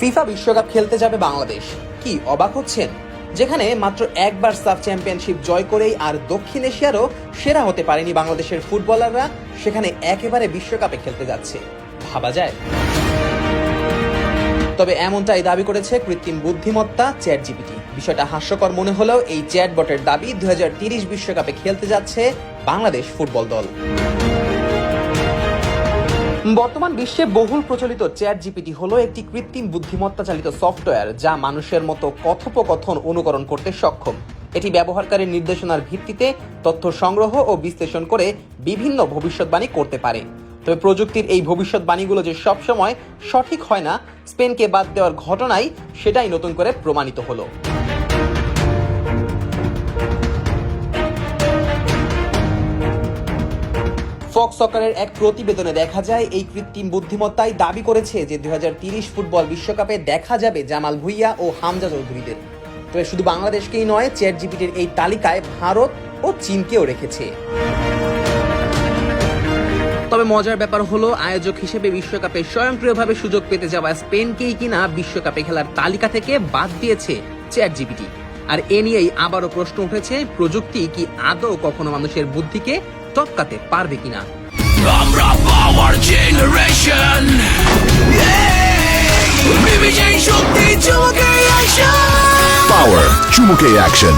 FIFA বিশ্বকাপ খেলতে যাবে বাংলাদেশ। কি অবাক হচ্ছেন? যেখানে মাত্র একবার সাব চ্যাম্পিয়নশিপ জয় করেই আর দক্ষিণ এশিয়ারও সেরা হতে পারেনি বাংলাদেশের ফুটবলাররা, সেখানে একেবারে বিশ্বকাপে খেলতে যাচ্ছে। ভাবা যায়। তবে এমনটাই দাবি করেছে কৃত্রিম বুদ্ধিমত্তা চ্যাট জিপিটি বিষয়টা হাস্যকর মনে হলেও এই চ্যাট বটের দাবি দু বিশ্বকাপে খেলতে যাচ্ছে বাংলাদেশ ফুটবল দল। বর্তমান বিশ্বে বহুল প্রচলিত চ্যাট জিপিটি হলো একটি কৃত্রিম বুদ্ধিমত্তা চালিত সফটওয়্যার যা মানুষের মতো কথোপকথন অনুকরণ করতে সক্ষম। এটি ব্যবহারকারীর নির্দেশনার ভিত্তিতে তথ্য সংগ্রহ ও বিশ্লেষণ করে বিভিন্ন ভবিষ্যৎবাণী করতে পারে। তবে প্রযুক্তির এই ভবিষ্যৎবাণীগুলো যে সবসময় সঠিক হয় না, স্পেনকে বাদ দেওয়ার ঘটনাই সেটাই নতুন করে প্রমাণিত হলো। ফক্স সকারের এক প্রতিবেদনে দেখা যায়, এই কৃত্রিম বুদ্ধিমত্তাই দাবি করেছে যে দুই ফুটবল বিশ্বকাপে দেখা যাবে জামাল ভুইয়া ও হামজা চৌধুরীদের। তবে শুধু বাংলাদেশকেই নয় চ্যাট জিপিটির এই তালিকায় ভারত ও চীনকেও রেখেছে। তবে মজার ব্যাপার হলো, আয়োজক হিসেবে বিশ্বকাপে স্বয়ংক্রিয়ভাবে সুযোগ পেতে যাওয়া স্পেনকেই কিনা বিশ্বকাপে খেলার তালিকা থেকে বাদ দিয়েছে চ্যাট জিপিটি আর এ নিয়েই আবারও প্রশ্ন উঠেছে প্রযুক্তি কি আদৌ কখনো মানুষের বুদ্ধিকে টপকাতে পারবে কিনা? আমরা পাওয়ার জেনারেশন Power চুমুকে অ্যাকশন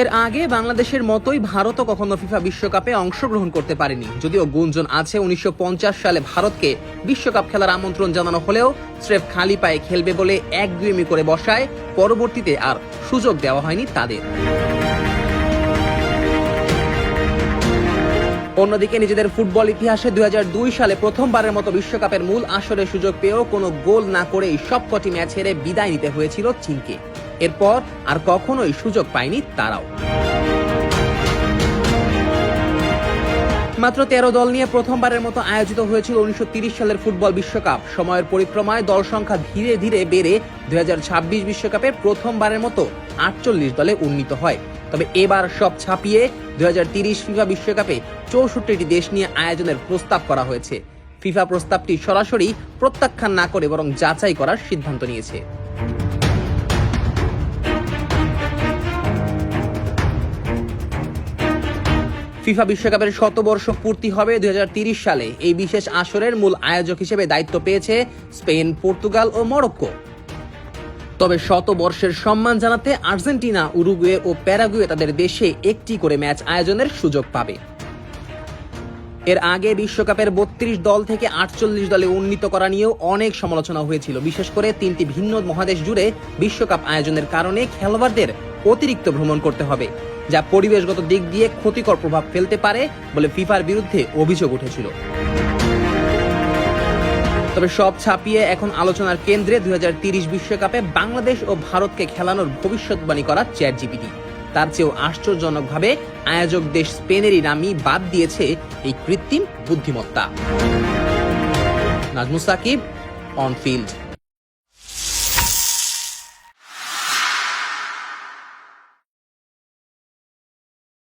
এর আগে বাংলাদেশের মতোই ভারতও কখনো ফিফা বিশ্বকাপে অংশগ্রহণ করতে পারেনি। যদিও গুঞ্জন আছে, উনিশশো পঞ্চাশ সালে ভারতকে বিশ্বকাপ খেলার আমন্ত্রণ জানানো হলেও স্রেফ খালি পায়ে খেলবে বলে এক দুয়েমি করে বসায়, পরবর্তীতে আর সুযোগ দেওয়া হয়নি তাদের। অন্যদিকে নিজেদের ফুটবল ইতিহাসে দুই হাজার দুই সালে প্রথমবারের মতো বিশ্বকাপের মূল আসরে সুযোগ পেয়েও কোনো গোল না করেই সবকটি ম্যাচ হেরে বিদায় নিতে হয়েছিল চীনকে। এরপর আর কখনোই সুযোগ পায়নি তারাও। মাত্র তেরো দল নিয়ে প্রথমবারের মতো আয়োজিত হয়েছিল উনিশশো সালের ফুটবল বিশ্বকাপ। সময়ের পরিক্রমায় দল সংখ্যা ধীরে ধীরে বেড়ে দুই বিশ্বকাপে প্রথমবারের মতো আটচল্লিশ দলে উন্নীত হয়। তবে এবার সব ছাপিয়ে দুই ফিফা বিশ্বকাপে চৌষট্টিটি দেশ নিয়ে আয়োজনের প্রস্তাব করা হয়েছে। ফিফা প্রস্তাবটি সরাসরি প্রত্যাখ্যান না করে বরং যাচাই করার সিদ্ধান্ত নিয়েছে। ফিফা বিশ্বকাপের শতবর্ষ পূর্তি হবে দুই সালে। এই বিশেষ আসরের মূল আয়োজক হিসেবে দায়িত্ব পেয়েছে স্পেন, পর্তুগাল ও মরক্কো। তবে শত বর্ষের সম্মান জানাতে আর্জেন্টিনা, উরুগুয়ে ও প্যারাগুয়ে তাদের দেশে একটি করে ম্যাচ আয়োজনের সুযোগ পাবে। এর আগে বিশ্বকাপের বত্রিশ দল থেকে আটচল্লিশ দলে উন্নীত করা নিয়েও অনেক সমালোচনা হয়েছিল। বিশেষ করে তিনটি ভিন্ন মহাদেশ জুড়ে বিশ্বকাপ আয়োজনের কারণে খেলোয়াড়দের অতিরিক্ত ভ্রমণ করতে হবে, যা পরিবেশগত দিক দিয়ে ক্ষতিকর প্রভাব ফেলতে পারে বলে ফিফার বিরুদ্ধে অভিযোগ উঠেছিল। তবে সব ছাপিয়ে এখন আলোচনার কেন্দ্রে দুই বিশ্বকাপে বাংলাদেশ ও ভারতকে খেলানোর ভবিষ্যৎবাণী করা চ্যাট জিপিটি তার চেয়েও আশ্চর্যজনকভাবে আয়োজক দেশ স্পেনেরই নামই বাদ দিয়েছে এই কৃত্রিম বুদ্ধিমত্তা। Najmus Shakib on field